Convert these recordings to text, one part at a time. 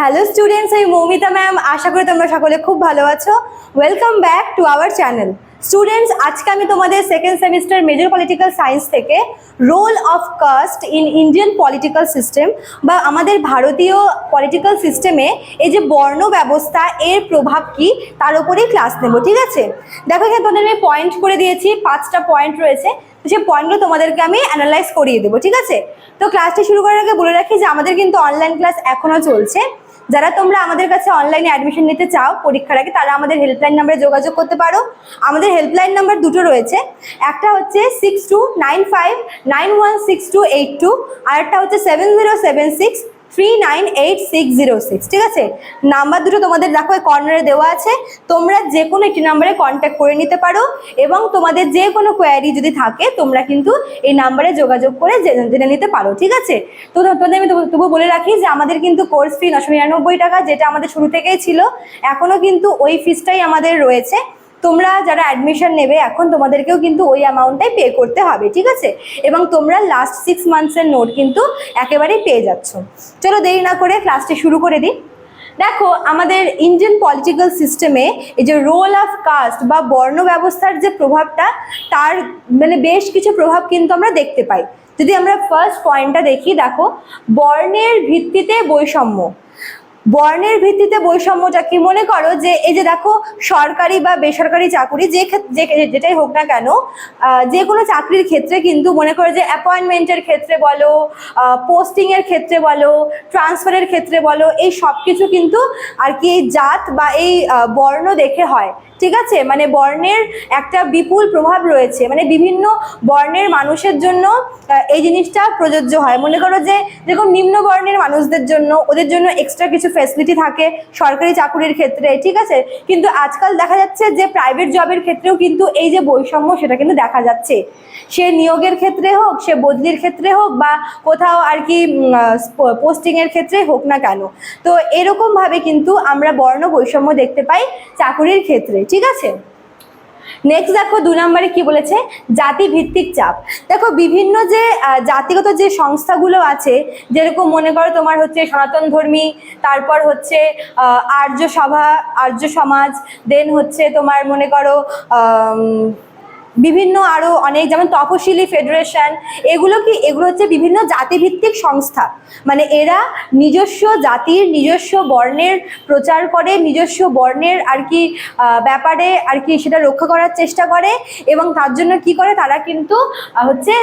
Hello students আমি Moumita ma'am আশা করি তোমরা সকলে খুব ভালো আছো। Welcome back to our channel students আজকে আমি তোমাদের second semester major political science থেকে role of caste in Indian political system বা আমাদের ভারতীয় পলিটিক্যাল সিস্টেমে এই যে বর্ণ ব্যবস্থা, এর প্রভাব কি, তার উপরেই ক্লাস নেব, ঠিক আছে? দেখো, এখানে তোমাদের আমি পয়েন্ট করে দিয়েছি, পাঁচটা পয়েন্ট রয়েছে। সেই পয়েন্টগুলো তোমাদেরকে আমি অ্যানালাইজ করিয়ে দেবো, ঠিক আছে? তো ক্লাসটি শুরু করার আগে বলে রাখি যে আমাদের কিন্তু অনলাইন ক্লাস এখনও চলছে। যারা তোমরা আমাদের কাছে অনলাইনে অ্যাডমিশন নিতে চাও পরীক্ষার আগে, তারা আমাদের হেল্পলাইন নাম্বারে যোগাযোগ করতে পারো। আমাদের হেল্পলাইন নাম্বার দুটো রয়েছে। একটা হচ্ছে six two nine five nine one six two eight two আর একটা হচ্ছে seven zero seven six three nine eight six zero six ঠিক আছে? নাম্বার দুটো তোমাদের দেখো কর্নারে দেওয়া আছে। তোমরা যে কোনো একটি নাম্বারে কন্ট্যাক্ট করে নিতে পারো এবং তোমাদের যে কোনো কোয়ারি যদি থাকে, তোমরা কিন্তু এই নাম্বারে যোগাযোগ করে জেনে নিতে পারো, ঠিক আছে? তো তোমাদের আমি তবু বলে রাখি যে আমাদের কিন্তু কোর্স ফি নশো নিরানব্বই টাকা, যেটা আমাদের শুরু থেকেই ছিল এখনও কিন্তু ওই ফিসটাই আমাদের রয়েছে। তোমরা যারা অ্যাডমিশন নেবে, এখন তোমাদেরকেও কিন্তু ওই অ্যামাউন্টটাই পে করতে হবে, ঠিক আছে? এবং তোমরা লাস্ট সিক্স মান্থসের নোট কিন্তু একেবারেই পেয়ে যাচ্ছ। চলো দেরি না করে ক্লাসটি শুরু করে দিই। দেখো, আমাদের ইন্ডিয়ান পলিটিক্যাল সিস্টেমে এই যে রোল অফ কাস্ট বা বর্ণ ব্যবস্থার যে প্রভাবটা, তার মানে বেশ কিছু প্রভাব কিন্তু আমরা দেখতে পাই। যদি আমরা ফার্স্ট পয়েন্টটা দেখি, দেখো, বর্ণের ভিত্তিতে বৈষম্য। বর্ণের ভিত্তিতে বৈষম্যটা কি মনে করো? যে এই যে দেখো, সরকারি বা বেসরকারি চাকরি যে যেটাই হোক না কেন যে কোনো চাকরির ক্ষেত্রে কিন্তু মনে করো যে অ্যাপয়েন্টমেন্টের ক্ষেত্রে বলো পোস্টিংয়ের ক্ষেত্রে বলো ট্রান্সফারের ক্ষেত্রে বলো, এই সব কিছু কিন্তু আর কি এই জাত বা এই বর্ণ দেখে হয়। ঠিক আছে? মানে বর্ণের একটা বিপুল প্রভাব রয়েছে। মানে বিভিন্ন বর্ণের মানুষের জন্য এই জিনিসটা প্রযোজ্য হয়। মনে করো যে, যেরকম নিম্ন বর্ণের মানুষদের জন্য, ওদের জন্য এক্সট্রা কিছু ফেসিলিটি থাকে, সরকারি চাকুরির ক্ষেত্রে, ঠিক আছে? কিন্তু আজকাল দেখা যাচ্ছে যে প্রাইভেট জবের ক্ষেত্রেও কিন্তু এই যে বৈষম্য সেটা কিন্তু দেখা যাচ্ছে। সে নিয়োগের ক্ষেত্রে হোক, সে বদলির ক্ষেত্রে হোক বা কোথাও আর কি পোস্টিংয়ের ক্ষেত্রে হোক না কেন। তো এরকমভাবে কিন্তু আমরা বর্ণ বৈষম্য দেখতে পাই চাকুরির ক্ষেত্রে, ঠিক আছে? নেক্সট দেখো দু নম্বরে কি বলেছে? জাতিভিত্তিক চাপ। দেখো বিভিন্ন যে জাতিগত যে সংস্থাগুলো আছে, যেরকম মনে করো তোমার হচ্ছে সনাতন ধর্মী, তারপর হচ্ছে আর্য সভা, আর্য সমাজ দেন হচ্ছে তোমার মনে করো বিভিন্ন আরও অনেক, যেমন তপশিলি ফেডারেশন, এগুলো কি, এগুলো হচ্ছে বিভিন্ন জাতিভিত্তিক সংস্থা। মানে এরা নিজস্ব জাতির, নিজস্ব বর্ণের প্রচার করে, নিজস্ব বর্ণের আর কি ব্যাপারে আর কি সেটা রক্ষা করার চেষ্টা করে এবং তার জন্য কি করে, তারা কিন্তু হচ্ছে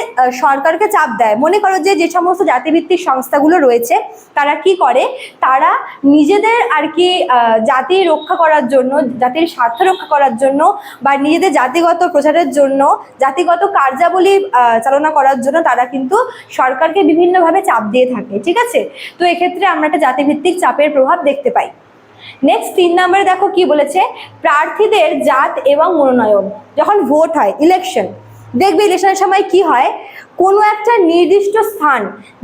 সরকারকে চাপ দেয়। মনে করো যে যে সমস্ত জাতিভিত্তিক সংস্থাগুলো রয়েছে, তারা কি করে, তারা নিজেদের আর কি জাতি রক্ষা করার জন্য, জাতির স্বার্থ রক্ষা করার জন্য বা নিজেদের জাতিগত প্রচারের জন্য জাতিগত কার্যাবলী চালনা করার জন্য তারা কিন্তু সরকারকে বিভিন্নভাবে চাপ দিয়ে থাকে, ঠিক আছে? তো এক্ষেত্রে আমরা একটা জাতিভিত্তিক চাপের প্রভাব দেখতে পাই। নেক্সট তিন নম্বরে দেখো কি বলেছে? প্রার্থীদের জাত এবং মনোনয়ন, যখন ভোট হয় ইলেকশন দেখবে ইলেকশনের সময় কি হয়? কোনো একটা নির্দিষ্ট স্থান,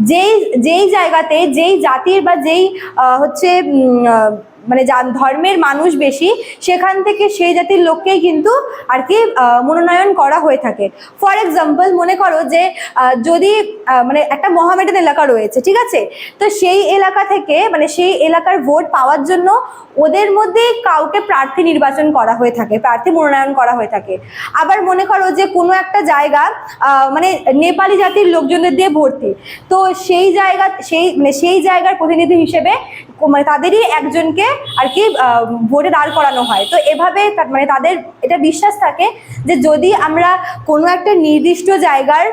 যেই যেই জায়গাতে, যেই জাতির বা যেই হচ্ছে মানে ধর্মের মানুষ বেশি, সেখান থেকে সেই জাতির লোককেই কিন্তু আর কি মনোনয়ন করা হয়ে থাকে। ফর এক্সাম্পল মনে করো যে যদি মানে একটা মহামেডান এলাকা রয়েছে, ঠিক আছে? তো সেই এলাকা থেকে মানে সেই এলাকার ভোট পাওয়ার জন্য ওদের মধ্যে কাউকে প্রার্থী নির্বাচন করা হয়ে থাকে, প্রার্থী মনোনয়ন করা হয়ে থাকে। আবার মনে করো যে, কোনো একটা জায়গা মানে নেপালি জাতির লোকজনদের দিয়ে ভর্তি। তো সেই জায়গা, সেই মানে সেই জায়গার প্রতিনিধি হিসেবে মানে তাদেরই একজনকে আর কি ভোটে দাঁড় করানো হয়। তো এভাবে মানে তাদের এটা বিশ্বাস থাকে যে যদি আমরা কোনো একটা নির্দিষ্ট জায়গার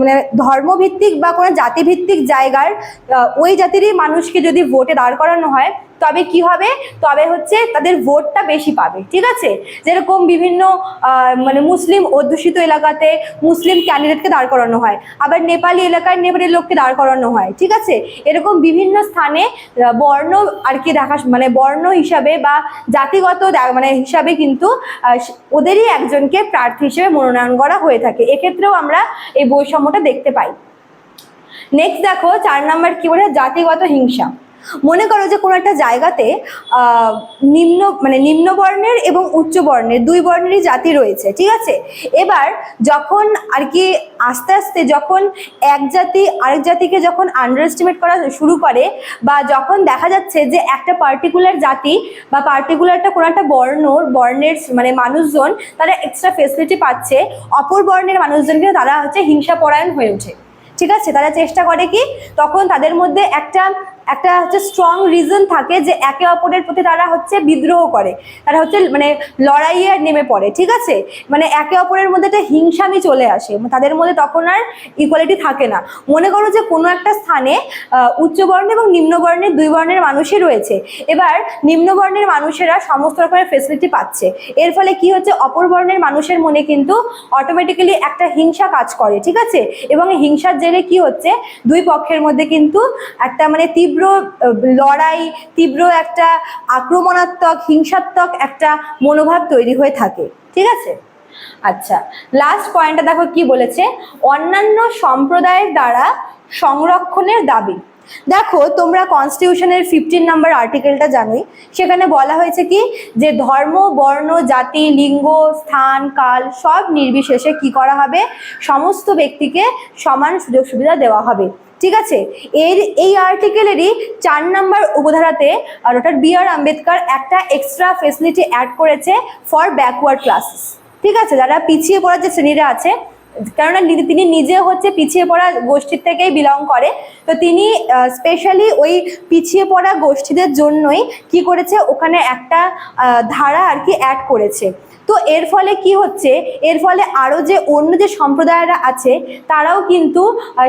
মানে ধর্মভিত্তিক বা কোনো জাতিভিত্তিক জায়গার ওই জাতিরই মানুষকে যদি ভোটে দাঁড় করানো হয় তবে কি হবে? তবে হচ্ছে তাদের ভোটটা বেশি পাবে, ঠিক আছে? যেরকম বিভিন্ন মানে মুসলিম অধ্যুষিত এলাকাতে মুসলিম ক্যান্ডিডেটকে দাঁড় করানো হয়, আবার নেপালি এলাকায় নেপালি লোককে দাঁড় করানো হয়, ঠিক আছে? এরকম বিভিন্ন স্থানে বর্ণ আর কি দেখা মানে বর্ণ হিসাবে বা জাতিগত মানে হিসাবে কিন্তু ওদেরই একজনকে প্রার্থী হিসেবে মনোনয়ন করা হয়ে থাকে। এক্ষেত্রেও আমরা এই বৈষম্যটা দেখতে পাই। নেক্সট দেখো, চার নাম্বার কি বলে? জাতিগত হিংসা। মনে করো যে কোনো একটা জায়গাতে নিম্ন মানে নিম্ন বর্ণের এবং উচ্চ বর্ণের দুই বর্ণেরই জাতি রয়েছে, ঠিক আছে? এবার যখন আর কি আস্তে আস্তে যখন এক জাতি আরেক জাতিকে যখন আন্ডার এস্টিমেট করা শুরু করে বা যখন দেখা যাচ্ছে যে একটা পার্টিকুলার জাতি বা পার্টিকুলারটা কোনো একটা বর্ণ, বর্ণের মানে মানুষজন তারা এক্সট্রা ফেসিলিটি পাচ্ছে, অপর বর্ণের মানুষজনকে তারা হচ্ছে হিংসা পরায়ণ হয়ে ওঠে, ঠিক আছে? তারা চেষ্টা করে কি তখন তাদের মধ্যে একটা একটা হচ্ছে স্ট্রং রিজন থাকে যে একে অপরের প্রতি তারা হচ্ছে বিদ্রোহ করে। তারা হচ্ছে মানে লড়াইয়ে নেমে পড়ে ঠিক আছে? মানে একে অপরের মধ্যে একটা হিংসামি চলে আসে তাদের মধ্যে তখন আর ইকুয়ালিটি থাকে না। মনে করো যে কোনো একটা স্থানে আহ, উচ্চ বর্ণ এবং নিম্ন বর্ণের দুই বর্ণের মানুষই রয়েছে। এবার নিম্ন বর্ণের মানুষেরা সমস্ত রকমের ফেসিলিটি পাচ্ছে। এর ফলে কি হচ্ছে? অপর বর্ণের মানুষের মনে কিন্তু অটোমেটিক্যালি একটা হিংসা কাজ করে ঠিক আছে? এবং হিংসার জেরে কি হচ্ছে? দুই পক্ষের মধ্যে কিন্তু একটা মানে তীব্র আহ, লড়াই তীব্র একটা আক্রমণাত্মক হিংসাত্মক একটা মনোভাব তৈরি হয়ে থাকে ঠিক আছে? আচ্ছা লাস্ট পয়েন্টটা দেখো কি বলেছে? অন্যান্য সম্প্রদায়ের দ্বারা সংরক্ষণের দাবি। দেখো তোমরা কনস্টিটিউশনের ফিফটিন নাম্বার আর্টিকেলটা জানোই। সেখানে বলা হয়েছে কি? যে ধর্ম বর্ণ জাতি লিঙ্গ স্থান কাল সব নির্বিশেষে কি করা হবে? সমস্ত ব্যক্তিকে সমান সুযোগ সুবিধা দেওয়া হবে। ঠিক আছে? এর, এই আর্টিকেলেরই চার নাম্বার উপধারাতে ওটার বি আর আম্বেদকর একটা এক্সট্রা ফেসিলিটি অ্যাড করেছে ফর ব্যাকওয়ার্ড ক্লাসেস ঠিক আছে? যারা পিছিয়ে পড়ার যে শ্রেণীরা আছে, কেননা তিনি নিজে হচ্ছে পিছিয়ে পড়া গোষ্ঠীর থেকেই বিলং করে, তো তিনি স্পেশালি ওই পিছিয়ে পড়া গোষ্ঠীদের জন্যই কি করেছে? ওখানে একটা ধারা আর কি অ্যাড করেছে। তো এর ফলে কি হচ্ছে? এর ফলে আরও যে অন্য যে সম্প্রদায়রা আছে, তারাও কিন্তু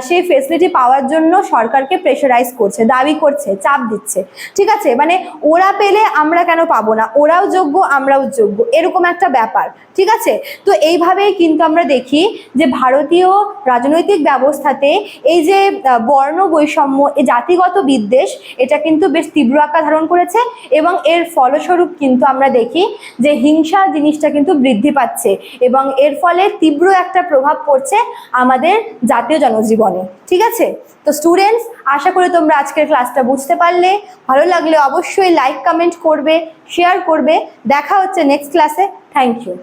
সেই ফেসিলিটি পাওয়ার জন্য সরকারকে প্রেশারাইজ করছে, দাবি করছে, চাপ দিচ্ছে। ঠিক আছে? মানে ওরা পেলে আমরা কেন পাবো না? ওরাও যোগ্য, আমরাও যোগ্য। এরকম একটা ব্যাপার। ঠিক আছে? তো এইভাবেই কিন্তু আমরা দেখি যে ভারতীয় রাজনৈতিক ব্যবস্থাতে এই যে বর্ণ বৈষম্য, এই জাতিগত বিদ্বেষ, এটা কিন্তু বেশ তীব্র আকার ধারণ করেছে এবং এর ফলস্বরূপ কিন্তু আমরা দেখি যে হিংসা জিনিসটা কিন্তু বৃদ্ধি পাচ্ছে এবং এর ফলে তীব্র একটা প্রভাব পড়ছে আমাদের জাতীয় জনজীবনে, ঠিক আছে? তো স্টুডেন্টস আশা করি তোমরা আজকের ক্লাসটা বুঝতে পারলে। ভালো লাগলে অবশ্যই লাইক কমেন্ট করবে শেয়ার করবে। দেখা হচ্ছে নেক্সট ক্লাসে থ্যাংক ইউ